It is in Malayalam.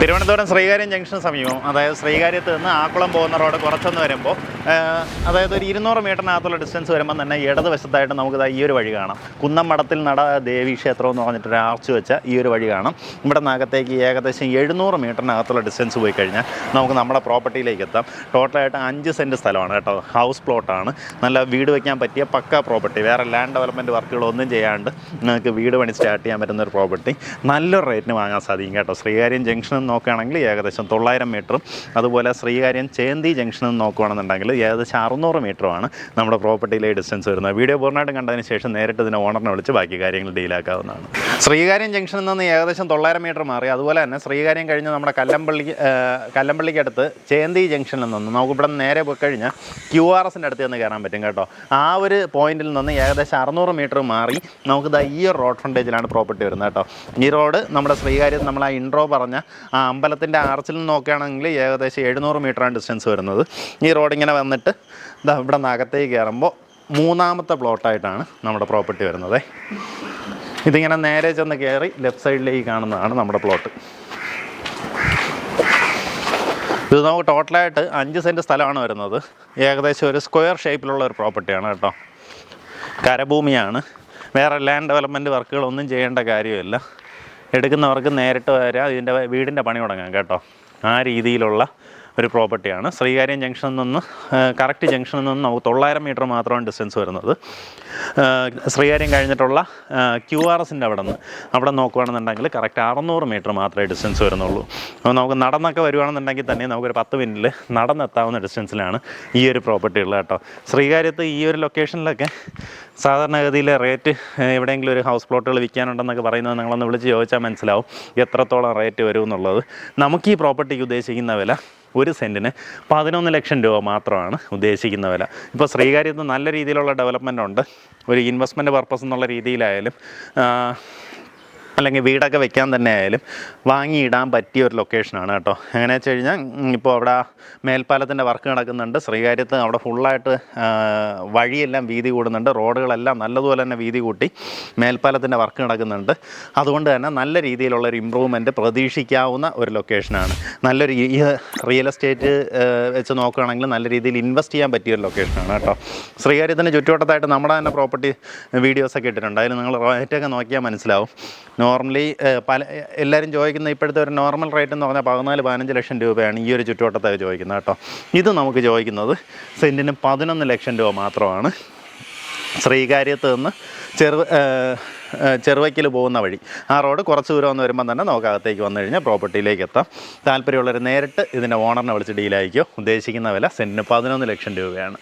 തിരുവനന്തപുരം ശ്രീകാര്യം ജംഗ്ഷൻ സമീപം അതായത് ശ്രീകാര്യത്ത് നിന്ന് ആക്കുളം പോകുന്ന റോഡ് കുറച്ചൊന്ന് വരുമ്പോൾ അതായത് ഒരു ഇരുന്നൂറ് മീറ്ററിനകത്തുള്ള ഡിസ്റ്റൻസ് വരുമ്പോൾ തന്നെ ഇടതുവശത്തായിട്ട് നമുക്ക് ഈ ഒരു വഴി കാണാം. കുന്നം മഠത്തിൽ നട ദേവി ക്ഷേത്രം എന്ന് പറഞ്ഞിട്ടൊരു ആർച്ച് വെച്ച ഈ ഒരു വഴി കാണാം. ഇവിടെ നിന്നകത്തേക്ക് ഏകദേശം എഴുന്നൂറ് മീറ്ററിനകത്തുള്ള ഡിസ്റ്റൻസ് പോയി കഴിഞ്ഞാൽ നമുക്ക് നമ്മുടെ പ്രോപ്പർട്ടിയിലേക്ക് എത്താം. ടോട്ടലായിട്ട് അഞ്ച് സെന്റ് സ്ഥലമാണ് കേട്ടോ. ഹൗസ് പ്ലോട്ടാണ് നല്ല വീട് വയ്ക്കാൻ പറ്റിയ പക്ക പ്രോപ്പർട്ടി വേറെ ലാൻഡ് ഡെവലപ്മെന്റ് വർക്കുകളൊന്നും ചെയ്യാണ്ട് നിങ്ങൾക്ക് വീട് പണി സ്റ്റാർട്ട് ചെയ്യാൻ പറ്റുന്ന ഒരു പ്രോപ്പർട്ടി നല്ലൊരു റേറ്റിന് വാങ്ങാൻ സാധിക്കും കേട്ടോ. ശ്രീകാര്യം ജംഗ്ഷനിൽ നോക്കുകയാണെങ്കിൽ ഏകദേശം തൊള്ളായിരം മീറ്ററും അതുപോലെ ശ്രീകാര്യം ചേന്തി ജംഗ്ഷനിൽ നിന്ന് നോക്കുകയാണെന്നുണ്ടെങ്കിൽ ഏകദേശം അറുന്നൂറ് മീറ്ററുമാണ് നമ്മുടെ പ്രോപ്പർട്ടിയിലെ ഡിസ്റ്റൻസ് വരുന്നത്. വീഡിയോ പൂർണമായിട്ടും കണ്ടതിന് ശേഷം നേരിട്ട് ഇതിനെ ഓണറിനെ വിളിച്ച് ബാക്കി കാര്യങ്ങൾ ഡീലാക്കാവുന്നതാണ് ശ്രീകാര്യം ജംഗ്ഷനിൽ നിന്ന് ഏകദേശം തൊള്ളായിരം മീറ്റർ മാറി. അതുപോലെ തന്നെ ശ്രീകാര്യം കഴിഞ്ഞ് നമ്മുടെ കല്ലമ്പള്ളി കല്ലമ്പള്ളിക്കടുത്ത് ചേന്തി ജംഗ്ഷനിൽ നിന്ന് നമുക്ക് ഇവിടെ നേരെ പോയി കഴിഞ്ഞാൽ ക്യു ആർ എസിന്റെ അടുത്ത് നിന്ന് കയറാൻ പറ്റും കേട്ടോ. ആ ഒരു പോയിന്റിൽ നിന്ന് ഏകദേശം അറുന്നൂറ് മീറ്റർ മാറി നമുക്ക് ഈ ഒരു റോഡ് ഫ്രണ്ടേജിലാണ് പ്രോപ്പർട്ടി വരുന്നത് കേട്ടോ. ഈ റോഡ് നമ്മുടെ ശ്രീകാര്യം നമ്മൾ ആ ഇൻട്രോ പറഞ്ഞ ആ അമ്പലത്തിന്റെ ആർച്ചിൽ നിന്ന് നോക്കുകയാണെങ്കിൽ ഏകദേശം എഴുന്നൂറ് മീറ്ററാണ് ഡിസ്റ്റൻസ് വരുന്നത്. ഈ റോഡ് ഇങ്ങനെ വന്നിട്ട് ദാ ഇവിടെ നിന്ന് കയറുമ്പോൾ മൂന്നാമത്തെ പ്ലോട്ടായിട്ടാണ് നമ്മുടെ പ്രോപ്പർട്ടി വരുന്നത്. ഇതിങ്ങനെ നേരെ ചെന്ന് കയറി ലെഫ്റ്റ് സൈഡിലേക്ക് കാണുന്നതാണ് നമ്മുടെ പ്ലോട്ട് ഇത് നമുക്ക് ടോട്ടലായിട്ട് അഞ്ച് സെന്റ് സ്ഥലമാണ് വരുന്നത്. ഏകദേശം ഒരു സ്ക്വയർ ഷേപ്പിലുള്ള ഒരു പ്രോപ്പർട്ടിയാണ് കേട്ടോ. കരഭൂമിയാണ്. വേറെ ലാൻഡ് ഡെവലപ്മെന്റ് വർക്കുകളൊന്നും ചെയ്യേണ്ട കാര്യമില്ല. എടുക്കുന്നവർക്ക് നേരിട്ട് വരാം ഇതിന്റെ വീടിന്റെ പണി തുടങ്ങാം കേട്ടോ. ആ രീതിയിലുള്ള ഒരു പ്രോപ്പർട്ടിയാണ്. ശ്രീകാര്യം ജംഗ്ഷനിൽ നിന്ന് കറക്റ്റ് ജംഗ്ഷനിൽ നിന്ന് നമുക്ക് തൊള്ളായിരം മീറ്റർ മാത്രമാണ് ഡിസ്റ്റൻസ് വരുന്നത്. ശ്രീകാര്യം കഴിഞ്ഞിട്ടുള്ള ക്യു ആർ എസിന്റെ അവിടെ നിന്ന് അവിടെ നോക്കുകയാണെന്നുണ്ടെങ്കിൽ കറക്റ്റ് അറുന്നൂറ് മീറ്റർ മാത്രമേ ഡിസ്റ്റൻസ് വരുന്നുള്ളൂ. അപ്പോൾ നമുക്ക് നടന്നൊക്കെ വരുവാണെന്നുണ്ടെങ്കിൽ തന്നെ നമുക്കൊരു പത്ത് മിനിറ്റിൽ നടന്നെത്താവുന്ന ഡിസ്റ്റൻസിലാണ് ഈ ഒരു പ്രോപ്പർട്ടി ഉള്ളത് കേട്ടോ. ശ്രീകാര്യത്ത് ഈ ഒരു ലൊക്കേഷനിലൊക്കെ സാധാരണഗതിയിൽ റേറ്റ് എവിടെയെങ്കിലും ഒരു ഹൗസ് പ്ലോട്ടുകൾ വിൽക്കാനുണ്ടെന്നൊക്കെ പറയുന്നത് നിങ്ങളൊന്ന് വിളിച്ച് ചോദിച്ചാൽ മനസ്സിലാവും എത്രത്തോളം റേറ്റ് വരും എന്നുള്ളത്. നമുക്ക് ഈ പ്രോപ്പർട്ടിക്ക് ഉദ്ദേശിക്കുന്ന വില ഒരു സെന്റിന് പതിനൊന്ന് ലക്ഷം രൂപ മാത്രമാണ് ഉദ്ദേശിക്കുന്ന വില. ഇപ്പോൾ ശ്രീകാര്യത്ത് നല്ല രീതിയിലുള്ള ഡെവലപ്മെന്റ് ഉണ്ട്. ഒരു ഇൻവെസ്റ്റ്മെന്റ് പർപ്പസ് എന്നുള്ള രീതിയിലായാലും അല്ലെങ്കിൽ വീടൊക്കെ വെക്കാൻ തന്നെ ആയാലും വാങ്ങിയിടാൻ പറ്റിയ ഒരു ലൊക്കേഷനാണ് കേട്ടോ. എങ്ങനെയാ വെച്ച് കഴിഞ്ഞാൽ ഇപ്പോൾ അവിടെ മേൽപ്പാലത്തിന്റെ വർക്ക് നടക്കുന്നുണ്ട്. ശ്രീകാര്യത്ത് അവിടെ ഫുള്ളായിട്ട് വഴിയെല്ലാം വീതി കൂടുന്നുണ്ട്. റോഡുകളെല്ലാം നല്ലതുപോലെ തന്നെ വീതി കൂട്ടി മേൽപ്പാലത്തിന്റെ വർക്ക് നടക്കുന്നുണ്ട്. അതുകൊണ്ട് തന്നെ നല്ല രീതിയിലുള്ള ഒരു ഇമ്പ്രൂവ്മെന്റ് പ്രതീക്ഷിക്കാവുന്ന ഒരു ലൊക്കേഷനാണ് നല്ലൊരു റിയൽ എസ്റ്റേറ്റ് വെച്ച് നോക്കുകയാണെങ്കിൽ നല്ല രീതിയിൽ ഇൻവെസ്റ്റ് ചെയ്യാൻ പറ്റിയ ഒരു ലൊക്കേഷനാണ് കേട്ടോ. ശ്രീകാര്യത്തിന് ചുറ്റുവട്ടത്തായിട്ട് നമ്മുടെ തന്നെ പ്രോപ്പർട്ടി വീഡിയോസൊക്കെ ഇട്ടിട്ടുണ്ട്. അതിൽ നിങ്ങൾ റേറ്റൊക്കെ നോക്കിയാൽ മനസ്സിലാവും. നോർമലി പല എല്ലാവരും ചോദിക്കുന്ന ഇപ്പോഴത്തെ ഒരു നോർമൽ റേറ്റ് എന്ന് പറഞ്ഞാൽ പതിനാല് പതിനഞ്ച് ലക്ഷം രൂപയാണ് ഈ ഒരു ചുറ്റുവട്ടത്തേക്ക് ചോദിക്കുന്നത് കേട്ടോ. ഇത് നമുക്ക് ചോദിക്കുന്നത് സെന്റിന് പതിനൊന്ന് ലക്ഷം രൂപ മാത്രമാണ്. ശ്രീകാര്യത്ത് നിന്ന് ചെറു ചെറുവയ്ക്കൽ പോകുന്ന വഴി. ആ റോഡ് കുറച്ച് ദൂരം ഒന്ന് വരുമ്പോൾ തന്നെ നമുക്ക് അകത്തേക്ക് വന്നു കഴിഞ്ഞാൽ പ്രോപ്പർട്ടിയിലേക്ക് എത്താം. താല്പര്യമുള്ളവർ നേരിട്ട് ഇതിന്റെ ഓണറിനെ വിളിച്ച് ഡീലായിരിക്കും ഉദ്ദേശിക്കുന്ന വില സെന്റിന് പതിനൊന്ന് ലക്ഷം രൂപയാണ്.